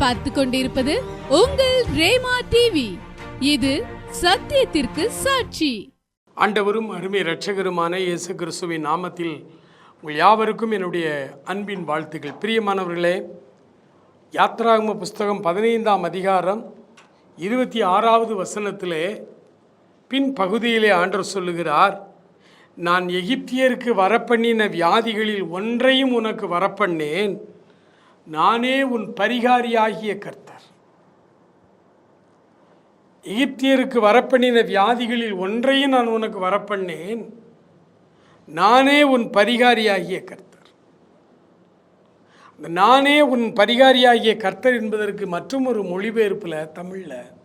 பார்த்து கொண்டிருப்பது உங்கள் ரேமா டிவி இது சத்தியத்திற்கு சாட்சி. ஆண்டவரும் அருமை இரட்சகருமான இயேசு கிறிஸ்துவின் நாமத்தில் உங்கள் யாவருக்கும் என்னுடைய அன்பின் வாழ்த்துக்கள். பிரியமானவர்களே யாத்ராகம புஸ்தகம் பதினைந்தாம் அதிகாரம் இருபத்தி ஆறாவது வசனத்திலே பின் பகுதியிலே ஆண்டர் சொல்லுகிறார் நான் எகிப்தியருக்கு வரப்பண்ணின வியாதிகளில் ஒன்றையும் உனக்கு வரப்பண்ணேன். நானே உன் பரிகாரியாகிய கர்த்தர். எகிப்தியருக்கு வரப்பண்ணின வியாதிகளில் ஒன்றையும் நான் உனக்கு வரப்பண்ணேன். நானே உன் பரிகாரியாகிய கர்த்தர். அந்த நானே உன் பரிகாரியாகிய கர்த்தர் என்பதற்கு மற்றும் ஒரு மொழிபெயர்ப்பில் தமிழில்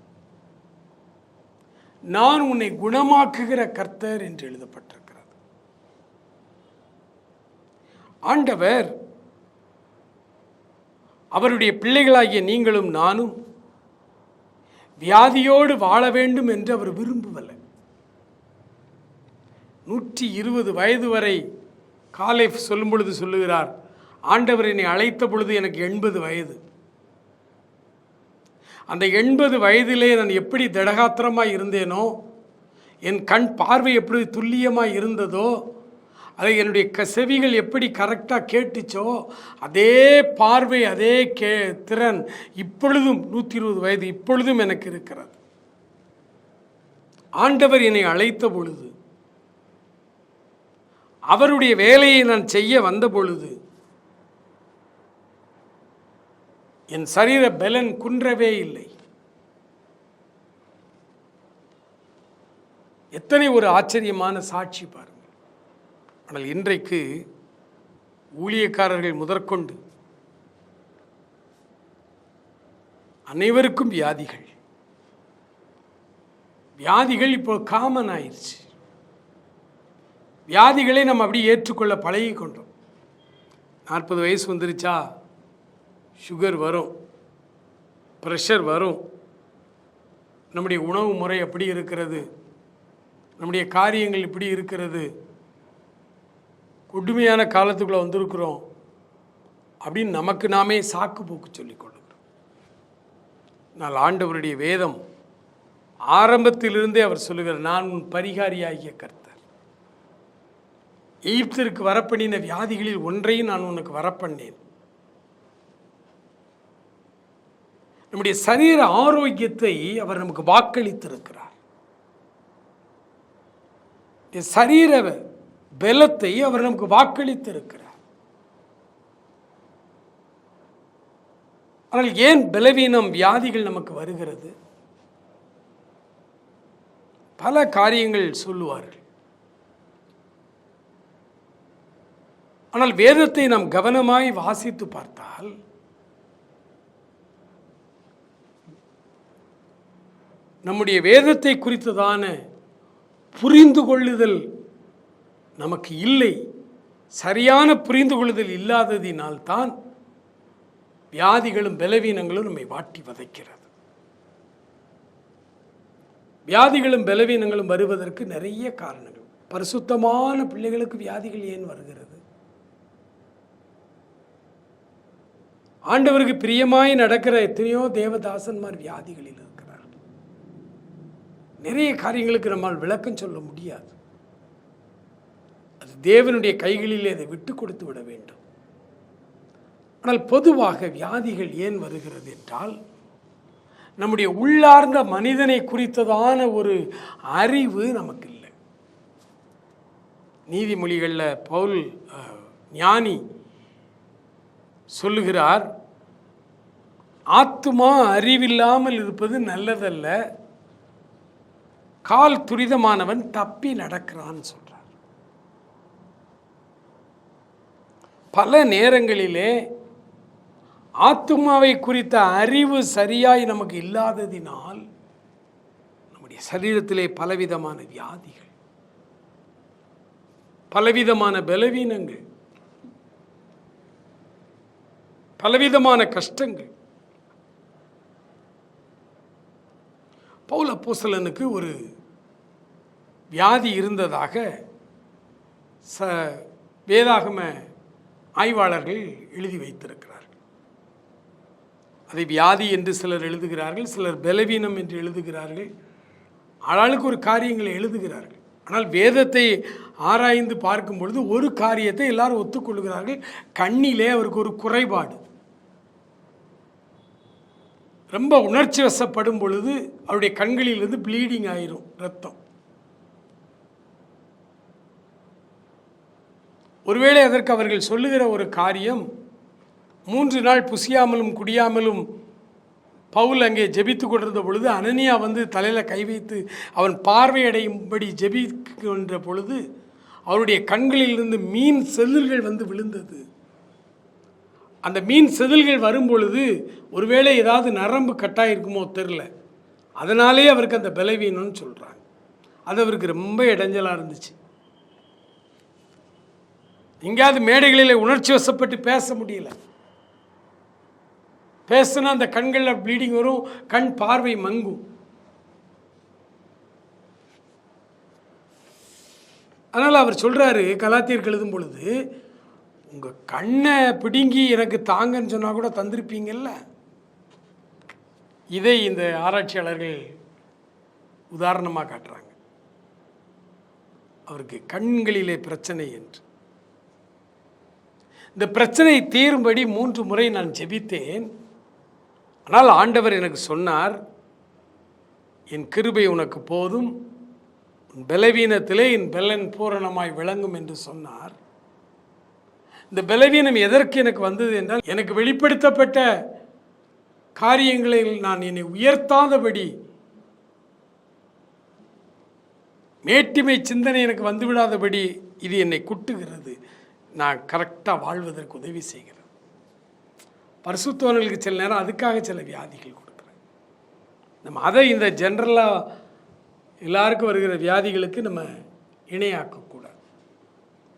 நான் உன்னை குணமாக்குகிற கர்த்தர் என்று எழுதப்பட்டிருக்கிறது. ஆண்டவர் அவருடைய பிள்ளைகளாகிய நீங்களும் நானும் வியாதியோடு வாழ வேண்டும் என்று அவர் விரும்பவில்லை. நூற்றி இருபது வயது வரை காலை சொல்லும் பொழுது சொல்லுகிறார் ஆண்டவர் என்னை அழைத்த பொழுது எனக்கு எண்பது வயது. அந்த எண்பது வயதிலே நான் எப்படி திடகாத்திரமாக இருந்தேனோ என் கண் பார்வை எப்படி துல்லியமாக இருந்ததோ அதை என்னுடைய க செவிகள் எப்படி கரெக்டாக கேட்டுச்சோ அதே பார்வை அதே கே திறன் இப்பொழுதும் நூற்றி இருபது வயது இப்பொழுதும் எனக்கு இருக்கிறது. ஆண்டவர் என்னை அழைத்த பொழுது அவருடைய வேலையை நான் செய்ய வந்த பொழுது என் சரீர பலன் குன்றவே இல்லை. எத்தனை ஒரு ஆச்சரியமான சாட்சி பாருங்கள் ஆனால் இன்றைக்கு ஊழியக்காரர்கள் முதற்கொண்டு அனைவருக்கும் வியாதிகள். வியாதிகள் இப்போ காமன் ஆயிடுச்சு வியாதிகளை நம்ம அப்படியே ஏற்றுக்கொள்ள பழகி கொண்டோம் நாற்பது வயசு வந்துருச்சா? சுகர் வரும். ப்ரெஷர் வரும். நம்முடைய உணவு முறை எப்படி இருக்கிறது? நம்முடைய காரியங்கள் இப்படி இருக்கிறது? கொடுமையான காலத்துக்குள்ளே வந்திருக்கிறோம் அப்படின்னு நமக்கு நாமே சாக்கு போக்கு சொல்லிக் கொள்ளுகிறோம். நான் ஆண்டவருடைய வேதம் ஆரம்பத்திலிருந்தே அவர் சொல்லுகிறார் நான் உன் பரிகாரியாகிய கர்த்தர். எகிப்திற்கு வரப்பண்ணின வியாதிகளில் ஒன்றையும் நான் உனக்கு வரப்பண்ணேன். நம்முடைய சரீர ஆரோக்கியத்தை அவர் நமக்கு வாக்களித்திருக்கிறார். சரீர பலத்தை அவர் நமக்கு வாக்களித்திருக்கிறார். ஆனால் ஏன் பலவீனம் வியாதிகள் நமக்கு வருகிறது? பல காரியங்கள் சொல்லுவார்கள். ஆனால் வேதத்தை நாம் கவனமாய் வாசித்து பார்த்தால் நம்முடைய வேதத்தை குறித்ததான புரிந்து கொள்ளுதல் நமக்கு இல்லை. சரியான புரிந்து கொள்ளுதல் இல்லாததினால்தான் வியாதிகளும் பலவீனங்களும் நம்மை வாட்டி வதைக்கிறது. வியாதிகளும் பலவீனங்களும் வருவதற்கு நிறைய காரணங்கள். பரிசுத்தமான பிள்ளைகளுக்கு வியாதிகள் ஏன் வருகிறது? ஆண்டவருக்கு பிரியமாய் நடக்கிற எத்தனையோ தேவதாசன்மார் வியாதிகளில் இருக்கிறார்கள். நிறைய காரியங்களுக்கு நம்மால் விளக்கம் சொல்ல முடியாது. தேவனுடைய கைகளிலே அதை விட்டு கொடுத்து விட வேண்டும். ஆனால் பொதுவாக வியாதிகள் ஏன் வருகிறது என்றால் நம்முடைய உள்ளார்ந்த மனிதனை குறித்ததான ஒரு அறிவு நமக்கு இல்லை. நீதிமொழிகளில் பவுல் ஞானி சொல்லுகிறார் ஆத்துமா அறிவில்லாமல் இருப்பது நல்லதல்ல. கால் துரிதமானவன் தப்பி நடக்கிறான்னு சொல்றார். பல நேரங்களிலே ஆத்துமாவை குறித்த அறிவு சரியாய் நமக்கு இல்லாததினால் நம்முடைய சரீரத்திலே பலவிதமான வியாதிகள் பலவிதமான பலவீனங்கள் பலவிதமான கஷ்டங்கள். பவுல் அப்போஸ்தலனுக்கு ஒரு வியாதி இருந்ததாக ச வேதாகம ஆய்வாளர்கள் எழுதி வைத்திருக்கிறார்கள். அதை வியாதி என்று சிலர் எழுதுகிறார்கள் சிலர் பலவீனம் என்று எழுதுகிறார்கள். ஆளாளுக்கு ஒரு காரியங்களை எழுதுகிறார்கள். ஆனால் வேதத்தை ஆராய்ந்து பார்க்கும் பொழுது ஒரு காரியத்தை எல்லாரும் ஒத்துக்கொள்கிறார்கள். கண்ணிலே அவருக்கு ஒரு குறைபாடு. ரொம்ப உணர்ச்சி வசப்படும் பொழுது அவருடைய கண்களிலிருந்து ப்ளீடிங் ஆயிரும் ரத்தம். ஒருவேளை அதற்கு அவர்கள் சொல்லுகிற ஒரு காரியம் மூன்று நாள் புசியாமலும் குடியாமலும் பவுல் அங்கே ஜெபித்து கொண்டிருந்த பொழுது அனனியா வந்து தலையில் கை வைத்து அவன் பார்வையடையும்படி ஜெபிக்கின்ற பொழுது அவருடைய கண்களிலிருந்து மீன் செதில்கள் வந்து விழுந்தது. அந்த மீன் செதில்கள் வரும் பொழுது ஒருவேளை ஏதாவது நரம்பு கட்டாயிருக்குமோ தெரில அதனாலே அவருக்கு அந்த பலவீனம்னு சொல்கிறாங்க அது அவருக்கு ரொம்ப இடைஞ்சலாக இருந்துச்சு. எங்கேயாவது மேடைகளில் உணர்ச்சி வசப்பட்டு பேச முடியல. பேசுனா அந்த கண்களில் ப்ளீடிங் வரும் கண் பார்வை மங்கும். அதனால் அவர் சொல்கிறாரு கலாத்தியருக்கு எழுதும் பொழுது உங்கள் கண்ணை பிடுங்கி எனக்கு தாங்கன்னு சொன்னால் கூட தந்திருப்பீங்கல்ல? இதை இந்த ஆராய்ச்சியாளர்கள் உதாரணமாக காட்டுறாங்க. அவருக்கு கண்களிலே பிரச்சனை என்று. இந்த பிரச்சனை தீரும்படி மூன்று முறை நான் ஜெபித்தேன். ஆனால் ஆண்டவர் எனக்கு சொன்னார் என் கிருபை உனக்கு போதும் உன் பலவீனத்திலே என் பலன் பூரணமாய் விளங்கும் என்று சொன்னார். இந்த பலவீனம் எதற்கு எனக்கு வந்தது என்றால் எனக்கு வெளிப்படுத்தப்பட்ட காரியங்களில் நான் என்னை உயர்த்தாதபடி மேட்டிமை சிந்தனை எனக்கு வந்துவிடாதபடி இது என்னை குட்டுகிறது. நான் கரெக்டாக வாழ்வதற்கு உதவி செய்கிறேன். பரிசுத்தவர்களுக்கு சில நேரம் அதுக்காக சில வியாதிகள் கொடுக்குறேன். நம்ம அதை இந்த ஜென்ரலாக எல்லாருக்கும் வருகிற வியாதிகளுக்கு நம்ம இணையாக்கக்கூடாது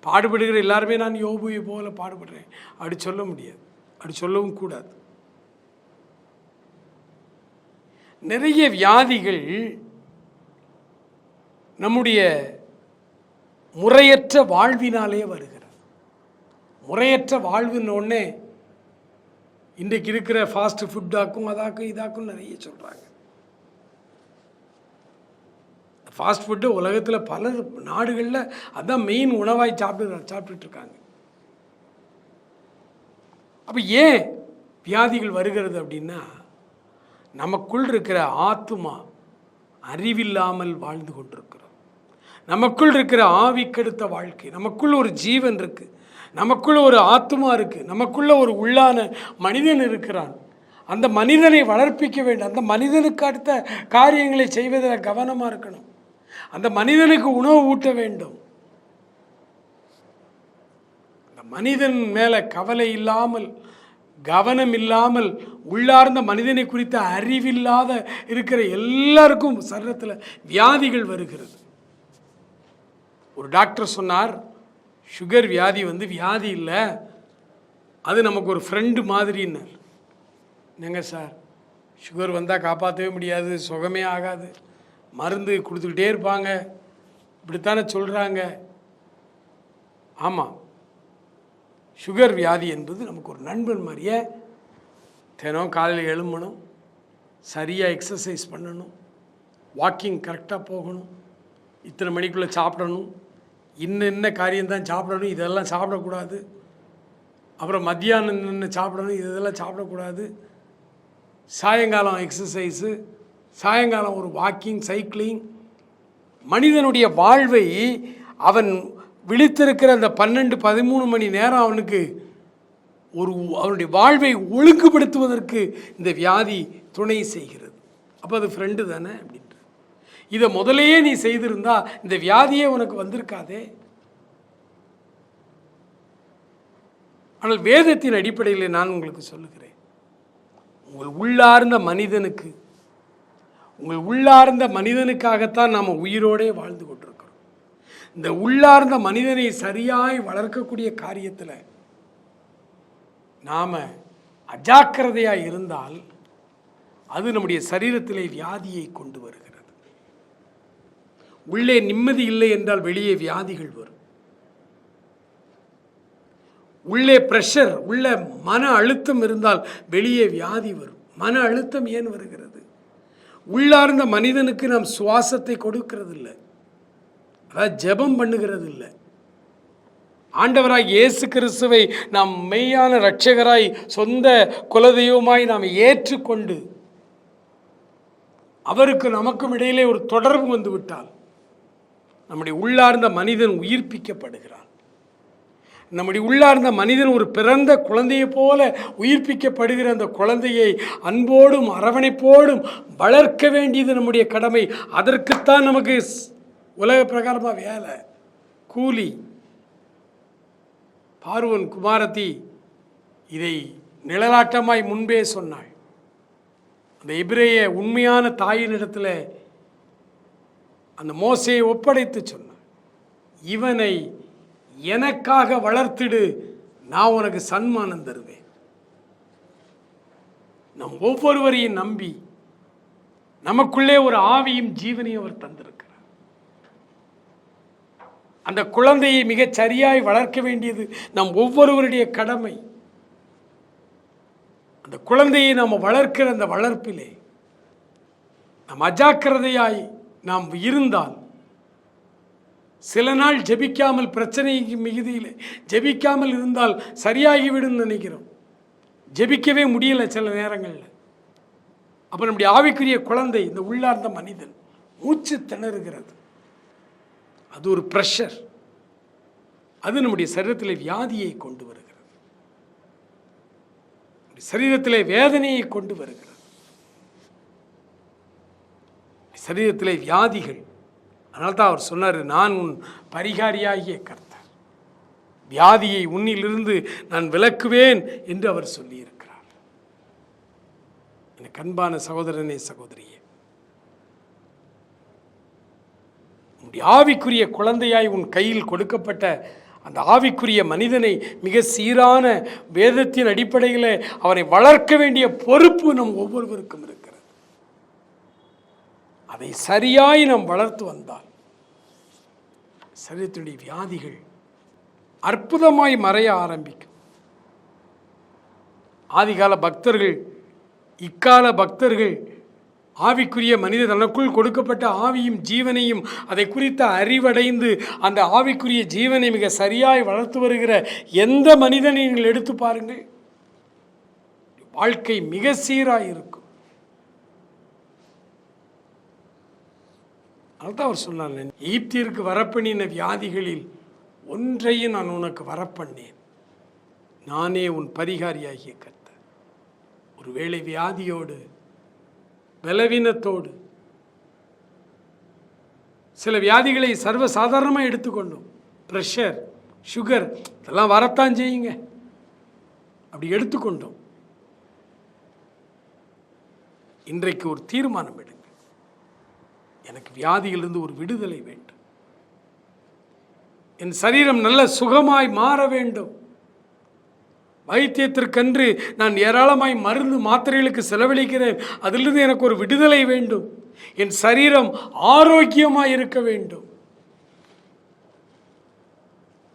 பாடுபடுகிற எல்லாருமே நான் யோபுவை போல பாடுபடுறேன். அப்படி சொல்ல முடியாது. அப்படி சொல்லவும் கூடாது. நிறைய வியாதிகள் நம்முடைய முறையற்ற வாழ்வினாலே வருகிறது. முறையற்ற வாழ்வுன்னொடனே இன்றைக்கு இருக்கிற ஃபாஸ்ட் ஃபுட்டாக்கும் அதாக்கும் இதாக்கும் நிறைய சொல்கிறாங்க ஃபாஸ்ட் ஃபுட்டு உலகத்தில் பல நாடுகளில் அதான் மெயின் உணவாய் சாப்பிட்டு சாப்பிட்டுட்டு இருக்காங்க அப்போ ஏன் வியாதிகள் வருகிறது அப்படின்னா நமக்குள் இருக்கிற ஆத்துமா அறிவில்லாமல் வாழ்ந்து கொண்டிருக்கும். நமக்குள் இருக்கிற ஆவிக்கெடுத்த வாழ்க்கை நமக்குள் ஒரு ஜீவன் இருக்குது நமக்குள்ள ஒரு ஆத்மா இருக்குது நமக்குள்ள ஒரு உள்ளான மனிதன் இருக்கிறான். அந்த மனிதனை வளர்ப்பிக்க வேண்டும். அந்த மனிதனுக்கு அடுத்த காரியங்களை செய்வதில் கவனமாக இருக்கணும். அந்த மனிதனுக்கு உணவு ஊட்ட வேண்டும். அந்த மனிதன் மேலே கவலை இல்லாமல் கவனம் இல்லாமல் உள்ளார்ந்த மனிதனை குறித்த அறிவில்லாத இருக்கிற எல்லாருக்கும் சரீரத்தில் வியாதிகள் வருகிறது. ஒரு டாக்டர் சொன்னார் சுகர் வியாதி வந்து வியாதி இல்லை அது நமக்கு ஒரு ஃப்ரெண்டு மாதிரின்னார். என்னங்க சார் சுகர் வந்தால் காப்பாற்றவே முடியாது சுகமே ஆகாது மருந்து கொடுத்துக்கிட்டே இருப்பாங்க இப்படித்தானே சொல்கிறாங்க ஆமாம் சுகர் வியாதி என்பது நமக்கு ஒரு நண்பன் மாதிரியே தினம் காலையில் எழும்பணும் சரியாக எக்ஸசைஸ் பண்ணணும் வாக்கிங் கரெக்டாக போகணும் இத்தனை மணிக்குள்ளே சாப்பிடணும் இன்ன இன்ன காரியம்தான் சாப்பிடணும் இதெல்லாம் சாப்பிடக்கூடாது. அப்புறம் மத்தியானம் நின்று சாப்பிடணும் இதெல்லாம் சாப்பிடக்கூடாது. சாயங்காலம் எக்ஸசைஸு சாயங்காலம் ஒரு வாக்கிங் சைக்கிளிங் மனிதனுடைய வாழ்வை அவன் விழித்திருக்கிற அந்த பன்னெண்டு பதிமூணு மணி நேரம் அவனுக்கு ஒரு அவனுடைய வாழ்வை ஒழுங்குபடுத்துவதற்கு இந்த வியாதி துணை செய்கிறது. அப்போ அது ஃப்ரெண்டு தானே? அப்படின்னு இதை முதலையே நீ செய்திருந்தா இந்த வியாதியே உனக்கு வந்திருக்காதே. ஆனால் வேதத்தின் அடிப்படையில் நான் உங்களுக்கு சொல்லுகிறேன். உங்கள் உள்ளார்ந்த மனிதனுக்கு உங்கள் உள்ளார்ந்த மனிதனுக்காகத்தான் நாம் உயிரோடே வாழ்ந்து கொண்டிருக்கிறோம். இந்த உள்ளார்ந்த மனிதனை சரியாய் வளர்க்கக்கூடிய காரியத்தில் நாம் அஜாக்கிரதையாக இருந்தால் அது நம்முடைய சரீரத்திலே வியாதியை கொண்டு வருகிறது. உள்ளே நிம்மதி இல்லை என்றால் வெளியே வியாதிகள் வரும். உள்ளே ப்ரெஷர் உள்ள மன அழுத்தம் இருந்தால் வெளியே வியாதி வரும். மன அழுத்தம் ஏன் வருகிறது? உள்ளார்ந்த மனிதனுக்கு நாம் சுவாசத்தை கொடுக்கிறது இல்லை அதாவது ஜெபம் பண்ணுகிறது இல்லை ஆண்டவராய் இயேசு கிறிஸ்துவை நாம் மெய்யான இரட்சகராய் சொந்த குலதெய்வமாய் நாம் ஏற்றுக்கொண்டு அவருக்கு நமக்கும் இடையிலே ஒரு தொடர்பு வந்துவிட்டால் நம்முடைய உள்ளார்ந்த மனிதன் உயிர்ப்பிக்கப்படுகிறான். நம்முடைய உள்ளார்ந்த மனிதன் ஒரு பிறந்த குழந்தையைப் போல உயிர்ப்பிக்கப்படுகிற அந்த குழந்தையை அன்போடும் அரவணைப்போடும் வளர்க்க வேண்டியது நம்முடைய கடமை. அதற்குத்தான் நமக்கு உலக பிரகாரமாக வேலை. கூலி பார்வன் குமாரத்தி இதை நிழலாட்டமாய் முன்பே சொன்னாள். அந்த எபிரேய உண்மையான தாயினிடத்தில் அந்த மோசையை ஒப்படைத்து சொன்னான். இவனை எனக்காக வளர்த்திடு நான் உனக்கு சன்மானம் தருவேன். நம் ஒவ்வொருவரையும் நம்பி நமக்குள்ளே ஒரு ஆவியும் ஜீவனையும் அவர் தந்திருக்கிறார். அந்த குழந்தையை மிகச் சரியாய் வளர்க்க வேண்டியது நம் ஒவ்வொருவருடைய கடமை. அந்த குழந்தையை நாம் வளர்க்கிற அந்த வளர்ப்பிலே நம் அஜாக்கிரதையாய் நாம் இருந்தால் சில நாள் ஜெபிக்காமல் பிரச்சனைக்கு மிகுதியில் ஜெபிக்காமல் இருந்தால் சரியாகிவிடும் நினைக்கிறோம். ஜெபிக்கவே முடியல சில நேரங்களில். அப்போ நம்முடைய ஆவிக்குரிய குழந்தை இந்த உள்ளார்ந்த மனிதன் மூச்சு திணறுகிறது. அது ஒரு ப்ரெஷர் அது நம்முடைய சரீரத்தில் வியாதியை கொண்டு வருகிறது. சரீரத்தில் சரீரத்திலே வேதனையை கொண்டு வருகிறது. சரீரத்திலே வியாதிகள். அதனால தான் அவர் சொன்னார் நான் உன் பரிகாரியாகிய கர்த்தர். வியாதியை உன்னிலிருந்து நான் விலக்குவேன் என்று அவர் சொல்லியிருக்கிறார். எனக்கு அன்பான சகோதரனே சகோதரியே உன்னுடைய ஆவிக்குரிய குழந்தையாய் உன் கையில் கொடுக்கப்பட்ட அந்த ஆவிக்குரிய மனிதனை மிக சீரான வேதத்தின் அடிப்படையில் அவரை வளர்க்க வேண்டிய பொறுப்பு நம் ஒவ்வொருவருக்கும் இருக்கிறது. அதை சரியாய் நாம் வளர்த்து வந்தால் சரீரத்தினுடைய வியாதிகள் அற்புதமாய் மறைய ஆரம்பிக்கும். ஆதிகால பக்தர்கள் இக்கால பக்தர்கள் ஆவிக்குரிய மனித தனக்குள் கொடுக்கப்பட்ட ஆவியும் ஜீவனையும் அதை குறித்த அறிவடைந்து அந்த ஆவிக்குரிய ஜீவனை மிக சரியாய் வளர்த்து வருகிற எந்த மனிதனை நீங்கள் எடுத்து பாருங்கள். வாழ்க்கை மிக சீராக இருக்கும். அதுதான் அவர் சொன்னார் ஈப்திற்கு வரப்பண்ணின வியாதிகளில் ஒன்றையும் நான் உனக்கு வரப்பண்ணேன். நானே உன் பரிகாரியாகிய கத்த ஒருவேளை வியாதியோடு பலவீனத்தோடு சில வியாதிகளை சர்வ சாதாரணமாக எடுத்துக்கொண்டோம். ப்ரெஷர் சுகர் இதெல்லாம் வரத்தான் செய்யுங்க. அப்படி எடுத்துக்கொண்டோம். இன்றைக்கு ஒரு தீர்மானம் எடுங்க எனக்கு வியாதியிலிருந்து ஒரு விடுதலை வேண்டும். என் சரீரம் நல்ல சுகமாய் மாற வேண்டும். வைத்தியத்திற்கன்று நான் ஏராளமாய் மருந்து மாத்திரைகளுக்கு செலவழிக்கிறேன். அதிலிருந்து எனக்கு ஒரு விடுதலை வேண்டும். என் சரீரம் ஆரோக்கியமாய் இருக்க வேண்டும்.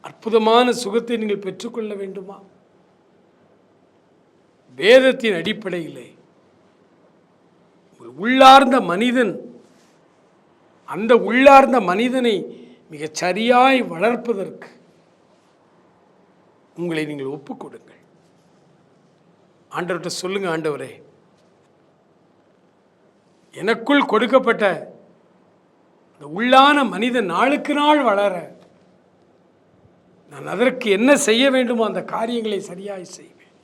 அற்புதமான சுகத்தை நீங்கள் பெற்றுக்கொள்ள வேண்டுமா? வேதத்தின் அடிப்படையிலே உங்கள் உள்ளார்ந்த மனிதன் அந்த உள்ளார்ந்த மனிதனை மிகச் சரியாய் வளர்ப்பதற்கு உங்களை நீங்கள் ஒப்புக்கொடுங்கள் ஆண்டவர்கிட்ட சொல்லுங்க ஆண்டவரே. எனக்குள் கொடுக்கப்பட்ட இந்த உள்ளான மனிதன் நாளுக்கு நாள் வளர நான் அதற்கு என்ன செய்ய வேண்டுமோ அந்த காரியங்களை சரியாய் செய்வேன்.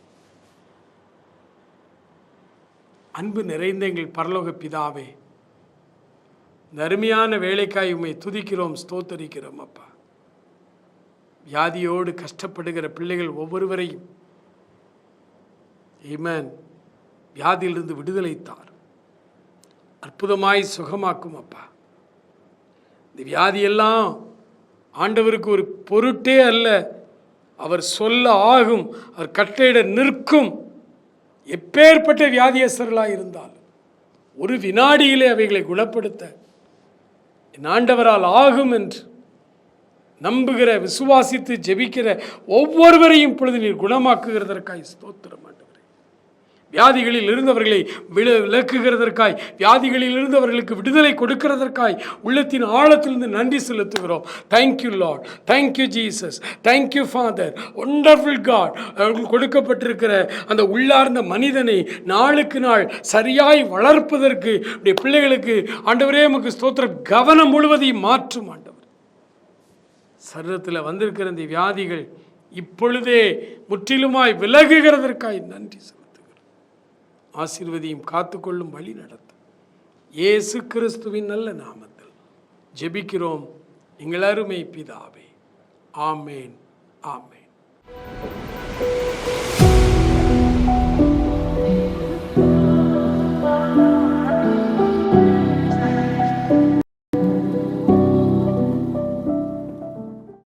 அன்பு நிறைந்த எங்கள் பரலோக பிதாவே இந்த அருமையான வேலைக்காய் உம்மை துதிக்கிறோம் ஸ்தோத்தரிக்கிறோம் அப்பா. வியாதியோடு கஷ்டப்படுகிற பிள்ளைகள் ஒவ்வொருவரையும் ஈமேன் வியாதியிலிருந்து விடுதலைத்தார் அற்புதமாய் சுகமாக்கும் அப்பா. இந்த வியாதியெல்லாம் ஆண்டவருக்கு ஒரு பொருட்டே அல்ல. அவர் சொல்ல ஆகும் அவர் கட்டளையிட நிற்கும். எப்பேற்பட்ட வியாதியஸ்தர்களாக இருந்தால் ஒரு வினாடியிலே அவைகளை குணப்படுத்த என் ஆண்டவரால் ஆகும் என்று நம்புகிற விசுவாசித்து ஜெபிக்கிற ஒவ்வொருவரையும் இப்பொழுது நீர் குணமாக்குகிறதற்காய் ஸ்தோத்திரம் ஆண்டவர். வியாதிகளில் இருந்தவர்களை வில விலக்குகிறதற்காய் வியாதிகளில் இருந்தவர்களுக்கு விடுதலை கொடுக்கிறதற்காய் உள்ளத்தின் ஆழத்திலிருந்து நன்றி செலுத்துகிறோம். Thank you lord thank you Jesus thank you father wonderful God அவர்களுக்கு கொடுக்கப்பட்டிருக்கிற அந்த உள்ளார்ந்த மனிதனை நாளுக்கு நாள் சரியாய் வளர்ப்பதற்கு பிள்ளைகளுக்கு ஆண்டவரே நமக்கு ஸ்தோத்திர கவனம் முழுவதையும் மாற்றும் ஆண்டவர். சரீரத்தில் வந்திருக்கிற இந்த வியாதிகள் இப்பொழுதே முற்றிலுமாய் விலகுகிறதற்காய் நன்றி சார் ஆசீர்வதியும் காத்துக்கொள்ளும் வழி நடத்தும் இயேசு கிறிஸ்துவின் நல்ல நாமத்தில் ஜெபிக்கிறோம். நீங்கள் அருமை பிதாவே. ஆமேன். ஆமேன்.